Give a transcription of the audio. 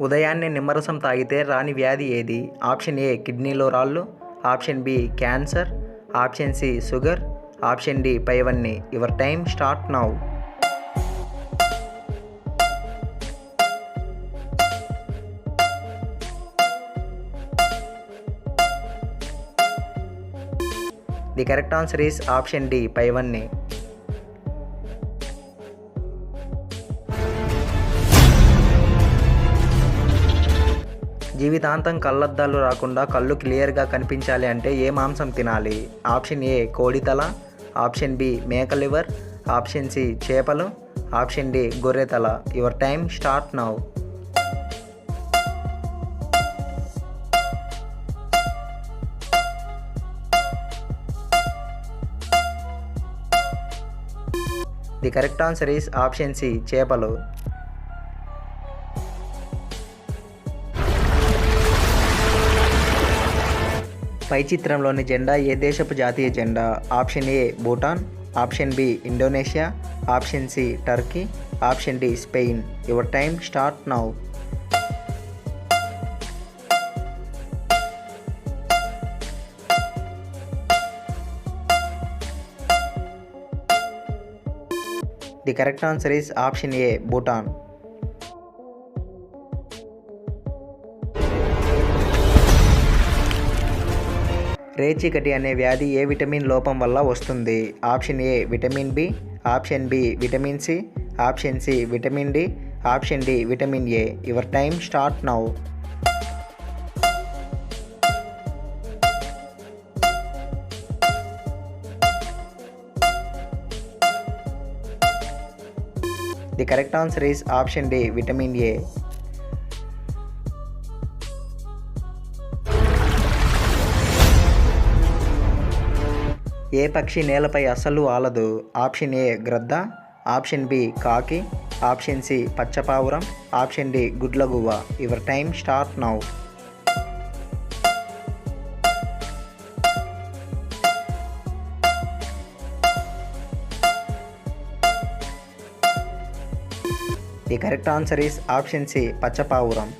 ఉదయాన్నే నిమ్మరసం తాగితే రాని వ్యాధి ఏది? ఆప్షన్ ఏ కిడ్నీలో రాళ్ళు option B cancer option C sugar option D పైవన్నీ. Your time start now. The correct answer is option D పైవన్నీ. జీవితాంతం కళ్ళద్దాలు రాకుండా కళ్ళు క్లియర్గా కనిపించాలి అంటే ఏ మాంసం తినాలి? ఆప్షన్ ఏ కోడితల ఆప్షన్ బి మేక లివర్ ఆప్షన్ సి చేపలు option D గొర్రెతల. Your time start now. The correct answer is option C చేపలు. పై చిత్రంలోని జెండా ఏ దేశపు జాతీయ జెండా? Option A Bhutan option B Indonesia option C Turkey option D Spain. Your time start now. The correct answer is option A Bhutan. రేచీకటి అనే వ్యాధి ఏ విటమిన్ లోపం వల్ల వస్తుంది? Option A vitamin B option B vitamin C option C vitamin D option D vitamin A. Your time start now. The correct answer is option D vitamin A. ఏ పక్షి నేలపై అస్సలు ఆలదు? ఆప్షన్ ఏ గ్రద్ద option B కాకి option C పచ్చపావురం option D గుడ్లగువ్వ. Your time start now the correct answer is option C పచ్చపావురం.